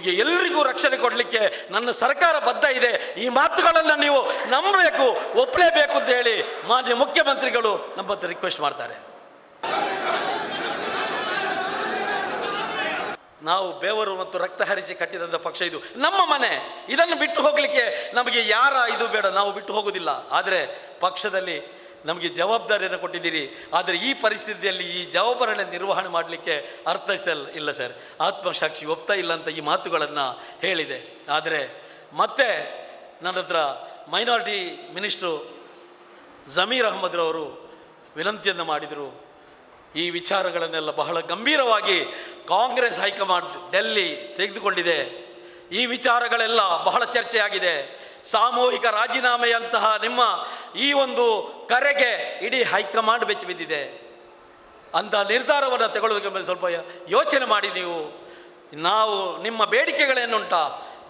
ನಿಮಗೆ ಎಲ್ರಿಗೂ ರಕ್ಷಣೆ ಕೊಡಲಿಕ್ಕೆ ನನ್ನ ಸರ್ಕಾರ ಬದ್ಧ ಇದೆ. ಈ ಮಾತುಗಳನ್ನು ನೀವು ನಂಬಬೇಕು ಒಪ್ಪಲೇಬೇಕು ಅಂತ ಹೇಳಿ ಮಾನ್ಯ ಮುಖ್ಯಮಂತ್ರಿಗಳು ನಮ್ಮ ರಿಕ್ವೆಸ್ಟ್ ಮಾಡ್ತಾರೆ. ನಾವು ಬೇವರು ಮತ್ತು ರಕ್ತ ಹರಿಸಿ ಕಟ್ಟಿದಂಥ ಪಕ್ಷ ಇದು. ನಮ್ಮ ಮನೆ, ಇದನ್ನು ಬಿಟ್ಟು ಹೋಗಲಿಕ್ಕೆ ನಮಗೆ ಯಾರ ಇದು ಬೇಡ, ನಾವು ಬಿಟ್ಟು ಹೋಗೋದಿಲ್ಲ. ಆದರೆ ಪಕ್ಷದಲ್ಲಿ ನಮಗೆ ಜವಾಬ್ದಾರಿಯನ್ನು ಕೊಟ್ಟಿದ್ದೀರಿ. ಆದರೆ ಈ ಪರಿಸ್ಥಿತಿಯಲ್ಲಿ ಈ ಜವಾಬ್ದಾರಿಯನ್ನು ನಿರ್ವಹಣೆ ಮಾಡಲಿಕ್ಕೆ ಅರ್ಥ ಇಲ್ಲ ಸರ್. ಆತ್ಮಸಾಕ್ಷಿ ಒಪ್ತಾ ಇಲ್ಲ ಅಂತ ಈ ಮಾತುಗಳನ್ನು ಹೇಳಿದೆ. ಆದರೆ ಮತ್ತೆ ನನ್ನ ಹತ್ರ ಮೈನಾರಿಟಿ ಮಿನಿಸ್ಟ್ರು ಜಮೀರ್ ಅಹಮದ್ರವರು ವಿನಂತಿಯನ್ನು ಮಾಡಿದರು. ಈ ವಿಚಾರಗಳನ್ನೆಲ್ಲ ಬಹಳ ಗಂಭೀರವಾಗಿ ಕಾಂಗ್ರೆಸ್ ಹೈಕಮಾಂಡ್ ಡೆಲ್ಲಿ ತೆಗೆದುಕೊಂಡಿದೆ. ಈ ವಿಚಾರಗಳೆಲ್ಲ ಬಹಳ ಚರ್ಚೆಯಾಗಿದೆ. ಸಾಮೂಹಿಕ ರಾಜೀನಾಮೆಯಂತಹ ನಿಮ್ಮ ಈ ಒಂದು ಕರೆಗೆ ಇಡೀ ಹೈಕಮಾಂಡ್ ಬೆಚ್ಚಿ ಬಿದ್ದಿದೆ. ಅಂತ ನಿರ್ಧಾರವನ್ನು ತಗೊಳ್ಳೋದಕ್ಕೆ ಸ್ವಲ್ಪ ಯೋಚನೆ ಮಾಡಿ ನೀವು. ನಾವು ನಿಮ್ಮ ಬೇಡಿಕೆಗಳೇನುಂಟ?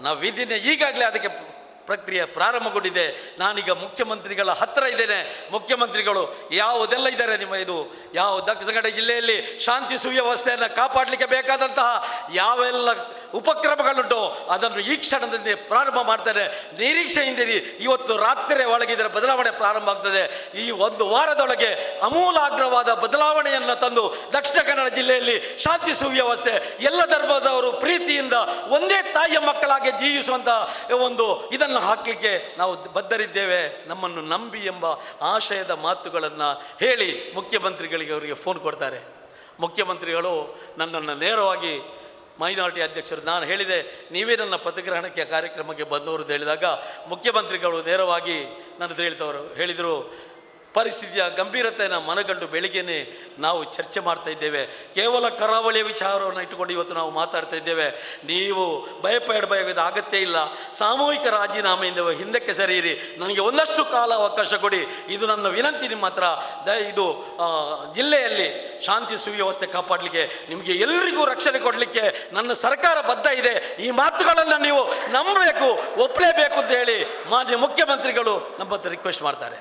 ನಾವು ವಿಧಿನ ಈಗಾಗಲೇ ಅದಕ್ಕೆ ಪ್ರಕ್ರಿಯೆ ಪ್ರಾರಂಭಗೊಂಡಿದೆ. ನಾನೀಗ ಮುಖ್ಯಮಂತ್ರಿಗಳ ಹತ್ತಿರ ಇದ್ದೇನೆ. ಮುಖ್ಯಮಂತ್ರಿಗಳು ಯಾವುದೆಲ್ಲ ಇದ್ದಾರೆ ನಿಮ್ಮ ಇದು? ಯಾವ ದಕ್ಷಿಣ ಕನ್ನಡ ಜಿಲ್ಲೆಯಲ್ಲಿ ಶಾಂತಿ ಸುವ್ಯವಸ್ಥೆಯನ್ನು ಕಾಪಾಡಲಿಕ್ಕೆ ಬೇಕಾದಂತಹ ಯಾವೆಲ್ಲ ಉಪಕ್ರಮಗಳುಂಟು ಅದನ್ನು ಈ ಕ್ಷಣದಲ್ಲಿ ಪ್ರಾರಂಭ ಮಾಡ್ತಾರೆ ನಿರೀಕ್ಷೆಯಿಂದಿರಿ. ಇವತ್ತು ರಾತ್ರಿ ಒಳಗೆ ಇದರ ಬದಲಾವಣೆ ಪ್ರಾರಂಭ ಆಗ್ತದೆ. ಈ ಒಂದು ವಾರದೊಳಗೆ ಅಮೂಲಾಗ್ರವಾದ ಬದಲಾವಣೆಯನ್ನು ತಂದು ದಕ್ಷಿಣ ಕನ್ನಡ ಜಿಲ್ಲೆಯಲ್ಲಿ ಶಾಂತಿ ಸುವ್ಯವಸ್ಥೆ, ಎಲ್ಲ ಧರ್ಮದವರು ಪ್ರೀತಿಯಿಂದ ಒಂದೇ ತಾಯಿಯ ಮಕ್ಕಳಾಗಿ ಜೀವಿಸುವಂತಹ ಒಂದು ಇದನ್ನು ಹಾಕಲಿಕ್ಕೆ ನಾವು ಬದ್ಧರಿದ್ದೇವೆ. ನಮ್ಮನ್ನು ನಂಬಿ ಎಂಬ ಆಶಯದ ಮಾತುಗಳನ್ನು ಹೇಳಿ ಮುಖ್ಯಮಂತ್ರಿಗಳಿಗೆ ಅವರಿಗೆ ಫೋನ್ ಕೊಡ್ತಾರೆ. ಮುಖ್ಯಮಂತ್ರಿಗಳು ನನ್ನನ್ನು ನೇರವಾಗಿ ಮೈನಾರಿಟಿ ಅಧ್ಯಕ್ಷರು, ನಾನು ಹೇಳಿದೆ, ನೀವೇ ನನ್ನ ಪದಗ್ರಹಣಕ್ಕೆ ಕಾರ್ಯಕ್ರಮಕ್ಕೆ ಬಂದವರು ಹೇಳಿದಾಗ ಮುಖ್ಯಮಂತ್ರಿಗಳು ನೇರವಾಗಿ ನನ್ನದು ಹೇಳ್ತವರು, ಹೇಳಿದರು ಪರಿಸ್ಥಿತಿಯ ಗಂಭೀರತೆಯನ್ನು ಮನಗಂಡು ಬೆಳಿಗ್ಗೆನೆ ನಾವು ಚರ್ಚೆ ಮಾಡ್ತಾ ಇದ್ದೇವೆ. ಕೇವಲ ಕರಾವಳಿಯ ವಿಚಾರವನ್ನು ಇಟ್ಟುಕೊಂಡು ಇವತ್ತು ನಾವು ಮಾತಾಡ್ತಾ ಇದ್ದೇವೆ. ನೀವು ಭಯಪಡಬೇಕಾದ ಅಗತ್ಯ ಇಲ್ಲ. ಸಾಮೂಹಿಕ ರಾಜೀನಾಮೆಯಿಂದ ಹಿಂದಕ್ಕೆ ಸರಿಯಿರಿ. ನನಗೆ ಒಂದಷ್ಟು ಕಾಲ ಅವಕಾಶ ಕೊಡಿ. ಇದು ನನ್ನ ವಿನಂತಿ ನಿಮ್ಮ ಹತ್ರ. ಇದು ಜಿಲ್ಲೆಯಲ್ಲಿ ಶಾಂತಿ ಸುವ್ಯವಸ್ಥೆ ಕಾಪಾಡಲಿಕ್ಕೆ, ನಿಮಗೆ ಎಲ್ರಿಗೂ ರಕ್ಷಣೆ ಕೊಡಲಿಕ್ಕೆ ನನ್ನ ಸರ್ಕಾರ ಬದ್ಧ ಇದೆ. ಈ ಮಾತುಗಳನ್ನು ನೀವು ನಂಬಬೇಕು ಒಪ್ಪಲೇಬೇಕು ಅಂತ ಹೇಳಿ ಮಾನ್ಯ ಮುಖ್ಯಮಂತ್ರಿಗಳು ನಮ್ಮ ಹತ್ರ ರಿಕ್ವೆಸ್ಟ್ ಮಾಡ್ತಾರೆ.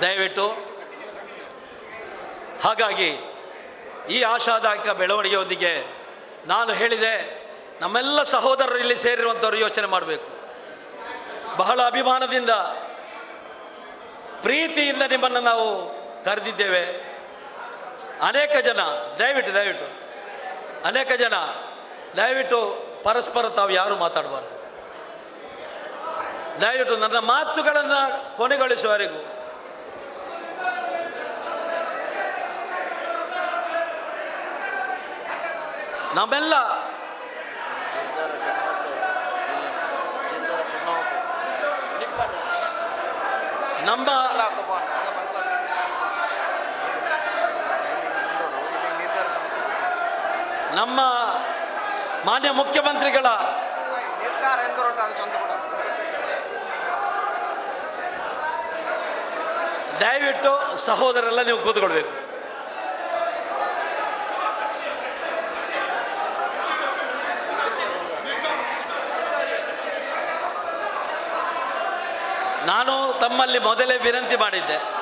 ದಯವಿಟ್ಟು ಹಾಗಾಗಿ ಈ ಆಶಾದಾಯಕ ಬೆಳವಣಿಗೆಯೊಂದಿಗೆ ನಾನು ಹೇಳಿದೆ, ನಮ್ಮೆಲ್ಲ ಸಹೋದರರು ಇಲ್ಲಿ ಸೇರಿರುವಂಥವ್ರು ಯೋಚನೆ ಮಾಡಬೇಕು. ಬಹಳ ಅಭಿಮಾನದಿಂದ, ಪ್ರೀತಿಯಿಂದ ನಿಮ್ಮನ್ನು ನಾವು ಕರೆದಿದ್ದೇವೆ. ಅನೇಕ ಜನ, ದಯವಿಟ್ಟು ದಯವಿಟ್ಟು, ಅನೇಕ ಜನ, ದಯವಿಟ್ಟು ಪರಸ್ಪರ ತಾವು ಯಾರು ಮಾತಾಡಬಾರ್ದು. ದಯವಿಟ್ಟು ನನ್ನ ಮಾತುಗಳನ್ನು ಕೊನೆಗೊಳಿಸುವವರೆಗೂ ನಮ್ಮೆಲ್ಲ ನಮ್ಮ ನಮ್ಮ ಮಾನ್ಯ ಮುಖ್ಯಮಂತ್ರಿಗಳ ದಯವಿಟ್ಟು ಸಹೋದರೆಲ್ಲ ನೀವು ಕೂತ್ಕೊಳ್ಬೇಕು. ನಾನು ತಮ್ಮಲ್ಲಿ ಮೊದಲೇ ವಿನಂತಿ ಮಾಡಿದ್ದೆ.